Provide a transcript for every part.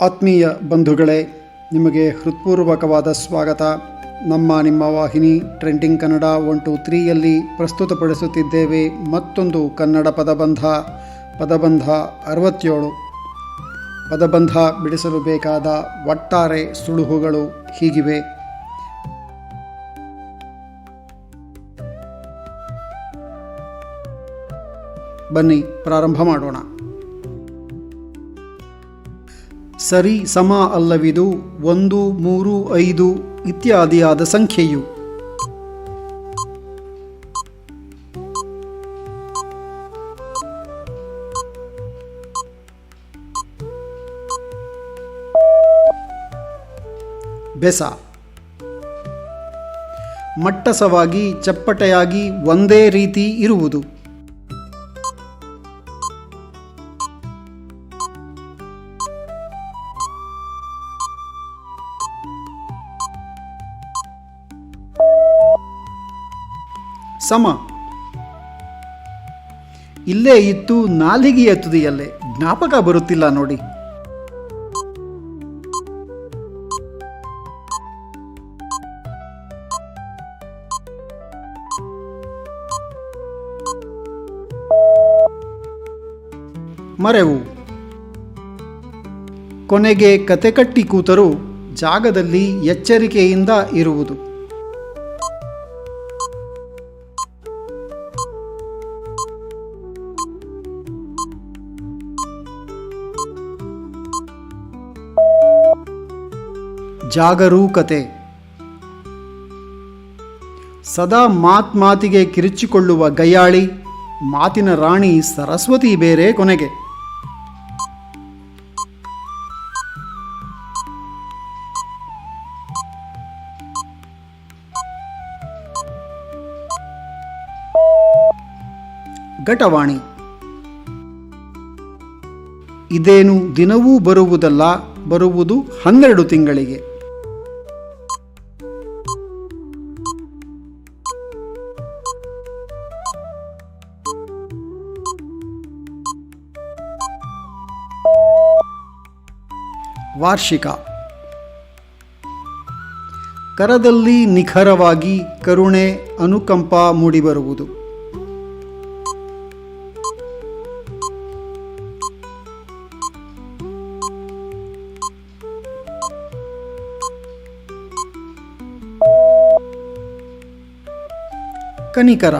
ಆತ್ಮೀಯ ಬಂಧುಗಳೇ, ನಿಮಗೆ ಹೃತ್ಪೂರ್ವಕವಾದ ಸ್ವಾಗತ. ನಮ್ಮ ನಿಮ್ಮ ವಾಹಿನಿ ಟ್ರೆಂಡಿಂಗ್ ಕನ್ನಡ ಒನ್ ಟು ತ್ರೀಯಲ್ಲಿ ಪ್ರಸ್ತುತಪಡಿಸುತ್ತಿದ್ದೇವೆ ಮತ್ತೊಂದು ಕನ್ನಡ ಪದಬಂಧ ಪದಬಂಧ ಅರವತ್ತೇಳು. ಪದಬಂಧ ಬಿಡಿಸಲು ಬೇಕಾದ ಒಟ್ಟಾರೆ ಸುಳುಹುಗಳು ಹೀಗಿವೆ. ಬನ್ನಿ, ಪ್ರಾರಂಭ ಮಾಡೋಣ. ಸರಿ ಸಮ ಅಲ್ಲವಿದು ಒಂದು ಮೂರು ಐದು ಇತ್ಯಾದಿಯಾದ ಸಂಖ್ಯೆಯು. ಬೆಸ. ಮಟ್ಟಸವಾಗಿ ಚಪ್ಪಟೆಯಾಗಿ ಒಂದೇ ರೀತಿ ಇರುವುದು. ಸಮ. ಇಲ್ಲೇ ಇತ್ತು ನಾಲಿಗೆಯ ತುದಿಯಲ್ಲೇ ಜ್ಞಾಪಕ ಬರುತ್ತಿಲ್ಲ ನೋಡಿ. ಮರೆವು. ಕೊನೆಗೆ ಕತೆ ಕಟ್ಟಿ ಕೂತರೂ ಜಾಗದಲ್ಲಿ ಎಚ್ಚರಿಕೆಯಿಂದ ಇರುವುದು. ಜಾಗರೂಕತೆ. ಸದಾ ಮಾತ್ ಮಾತಿಗೆ ಕಿರಿಚಿಕೊಳ್ಳುವ ಗಯ್ಯಾಳಿ ಮಾತಿನ ರಾಣಿ ಸರಸ್ವತಿ ಬೇರೆ ಕೊನೆಗೆ. ಘಟವಾಣಿ. ಇದೇನು ದಿನವೂ ಬರುವುದಲ್ಲ, ಬರುವುದು ಹನ್ನೆರಡು ತಿಂಗಳಿಗೆ. ವಾರ್ಷಿಕ. ಕರದಲ್ಲಿ ನಿಖರವಾಗಿ ಕರುಣೆ ಅನುಕಂಪ ಮೂಡಿಬರುವುದು. ಕನಿಕರ.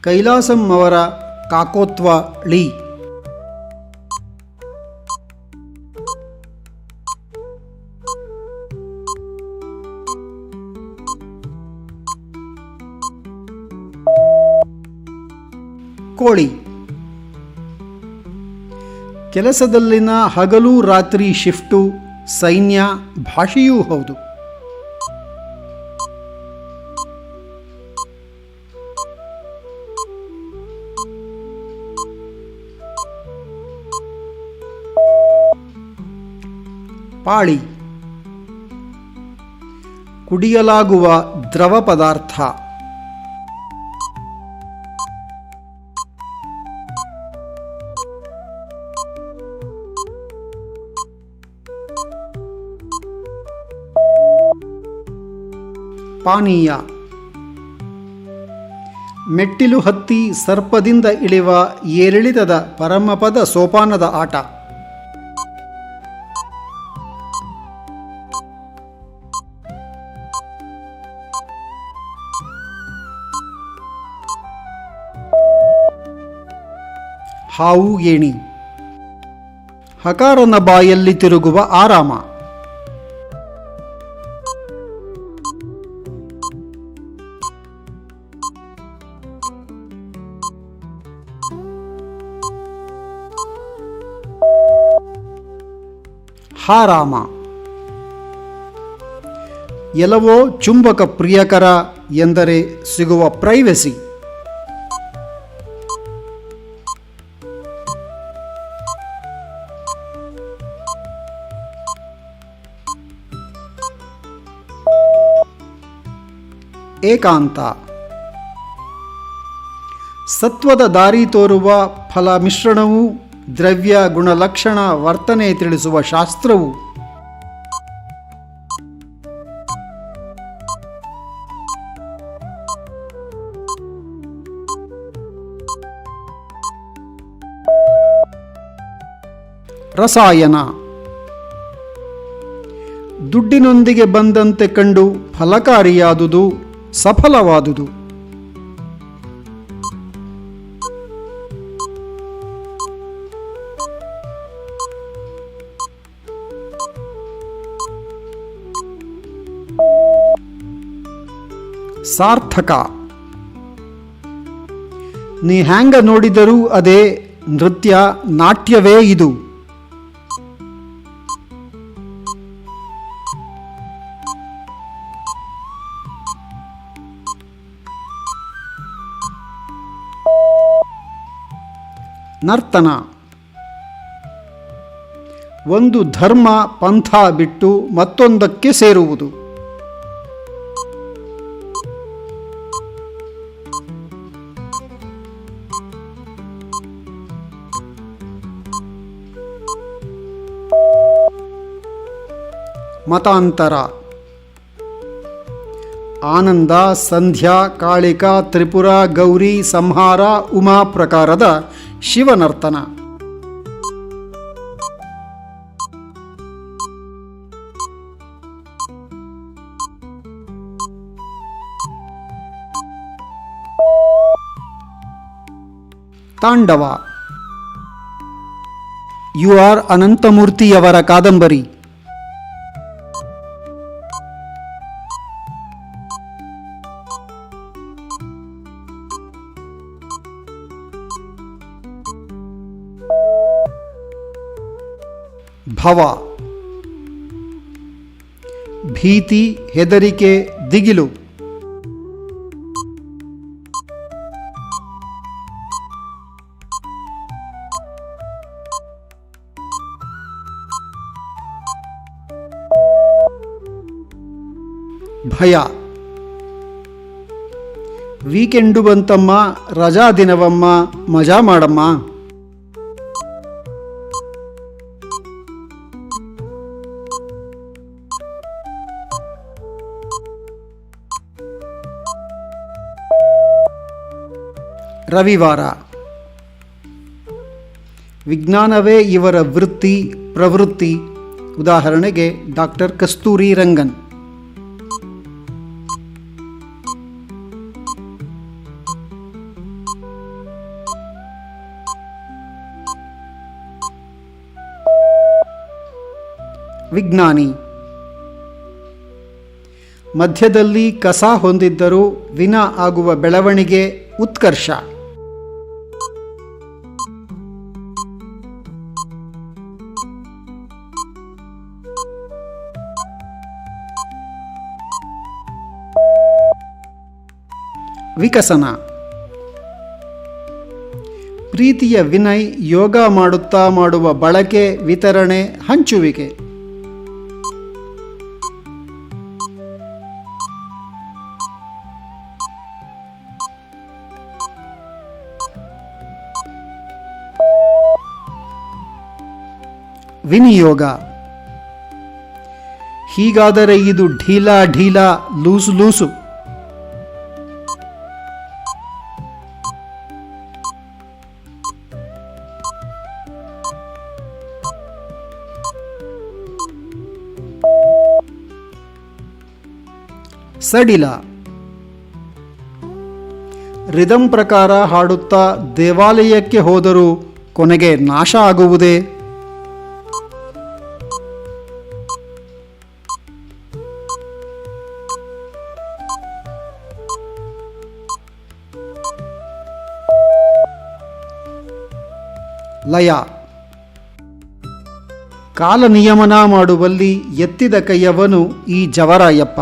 ಕೈಲಾಸಂ ಅವರ ಕಾಕೋತ್ವ ಳಿ. ಕೋಳಿ. ಕೆಲಸದಲ್ಲಿನ ಹಗಲು ರಾತ್ರಿ ಶಿಫ್ಟು ಸೈನ್ಯ ಭಾಷೆಯೂ ಹೌದು. ಪಾಳಿ. ಕುಡಿಯಲಾಗುವ ದ್ರವ ಪದಾರ್ಥ. ಪಾನೀಯ. ಮೆಟ್ಟಿಲು ಹತ್ತಿ ಸರ್ಪದಿಂದ ಇಳಿವ ಏರಿಳಿತದ ಪರಮಪದ ಸೋಪಾನದ ಆಟ. ಹಾವು ಏಣಿ. ಹಕಾರನ ಬಾಯಲ್ಲಿ ತಿರುಗುವ ಆರಾಮ. ಹಾರಾಮ ಎಲ್ಲವೋ ಚುಂಬಕ ಪ್ರಿಯಕರ ಎಂದರೆ ಸಿಗುವ ಪ್ರೈವಸಿ ಏಕಾಂತ. ಸತ್ವದ ದಾರಿ ತೋರುವ ಫಲ ಮಿಶ್ರಣವೂ ದ್ರವ್ಯ ಗುಣಲಕ್ಷಣ ವರ್ತನೆ ತಿಳಿಸುವ ಶಾಸ್ತ್ರವು. ರಸಾಯನ. ದುಡ್ಡಿನೊಂದಿಗೆ ಬಂದಂತೆ ಕಂಡು ಫಲಕಾರಿಯಾದುದು ಸಫಲವಾದುದು. ಸಾರ್ಥಕ ನೀ ಹ್ಯಾಂಗ ನೋಡಿದರೂ ಅದೇ ನೃತ್ಯ ನಾಟ್ಯವೇ ಇದು. ನರ್ತನ. ಒಂದು ಧರ್ಮ ಪಂಥ ಬಿಟ್ಟು ಮತ್ತೊಂದಕ್ಕೆ ಸೇರುವುದು. ಮತಾಂತರ. ಆನಂದ, ಸಂಧ್ಯಾ, ಕಾಳಿಕಾ, ತ್ರಿಪುರ, ಗೌರಿ, ಸಂಹಾರ, ಉಮಾ ಪ್ರಕಾರದ ಶಿವನರ್ತನ. ತಾಂಡವ. ಯು ಆರ್ ಅನಂತಮೂರ್ತಿಯವರ ಕಾದಂಬರಿ. ಭವ. ಭೀತಿ ಹೆದರಿಕೆ ದಿಗಿಲು. ಭಯ. ವೀಕೆಂಡು ಬಂತಮ್ಮ ರಜಾ ದಿನವಮ್ಮ ಮಜಾ ಮಾಡಮ್ಮ. ರವಿವಾರ. ವಿಜ್ಞಾನವೇ ಇವರ ವೃತ್ತಿ, ಪ್ರವೃತ್ತಿ. ಉದಾಹರಣೆಗೆ ಡಾಕ್ಟರ್ ಕಸ್ತೂರಿ ರಂಗನ್. ವಿಜ್ಞಾನಿ. ಮಧ್ಯದಲ್ಲಿ ಕಸ ಹೊಂದಿದ್ದರೂ ವಿನ ಆಗುವ ಬೆಳವಣಿಗೆ ಉತ್ಕರ್ಷ. ವಿಕಸನ. ಪ್ರೀತಿಯ ವಿನಯ್ ಯೋಗ ಮಾಡುತ್ತಾ ಮಾಡುವ ಬಳಕೆ, ವಿತರಣೆ, ಹಂಚುವಿಕೆ. ವಿನಿಯೋಗ. ಹೀಗಾದರೆ ಇದು ಢೀಲಾ ಢೀಲಾ, ಲೂಸು ಲೂಸು. ಸಡಿಲ. ರಿದಂ ಪ್ರಕಾರ ಹಾಡುತ್ತಾ ದೇವಾಲಯಕ್ಕೆ ಹೋದರೂ ಕೊನೆಗೆ ನಾಶ ಆಗುವುದೇ? ಲಯ. ಕಾಲ ನಿಯಮನ ಮಾಡುವಲ್ಲಿ ಎತ್ತಿದ ಕೈಯವನು ಈ ಜವರಾಯಪ್ಪ.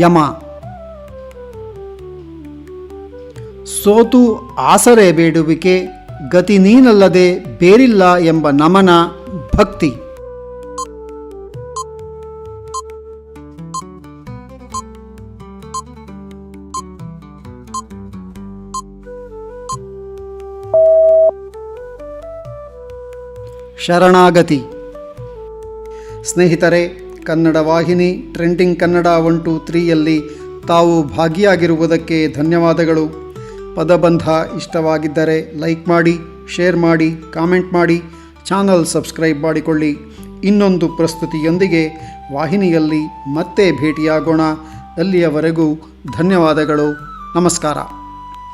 ಯಮ. ಸೋತು ಆಸರೆ ಬೇಡುವಿಕೆ ಗತಿ ನೀನಲ್ಲದೆ ಬೇರಿಲ್ಲ ಎಂಬ ನಮನ ಭಕ್ತಿ. ಶರಣಾಗತಿ. ಸ್ನೇಹಿತರೆ ಕನ್ನಡ ವಾಹಿನಿ ಟ್ರೆಂಡಿಂಗ್ ಕನ್ನಡ ಒನ್ ಟು ತ್ರೀಯಲ್ಲಿ ತಾವು ಭಾಗಿಯಾಗಿರುವುದಕ್ಕೆ ಧನ್ಯವಾದಗಳು. ಪದಬಂಧ ಇಷ್ಟವಾಗಿದ್ದರೆ ಲೈಕ್ ಮಾಡಿ, ಶೇರ್ ಮಾಡಿ, ಕಾಮೆಂಟ್ ಮಾಡಿ, ಚಾನಲ್ ಸಬ್ಸ್ಕ್ರೈಬ್ ಮಾಡಿಕೊಳ್ಳಿ. ಇನ್ನೊಂದು ಪ್ರಸ್ತುತಿಯೊಂದಿಗೆ ವಾಹಿನಿಯಲ್ಲಿ ಮತ್ತೆ ಭೇಟಿಯಾಗೋಣ. ಅಲ್ಲಿಯವರೆಗೂ ಧನ್ಯವಾದಗಳು. ನಮಸ್ಕಾರ.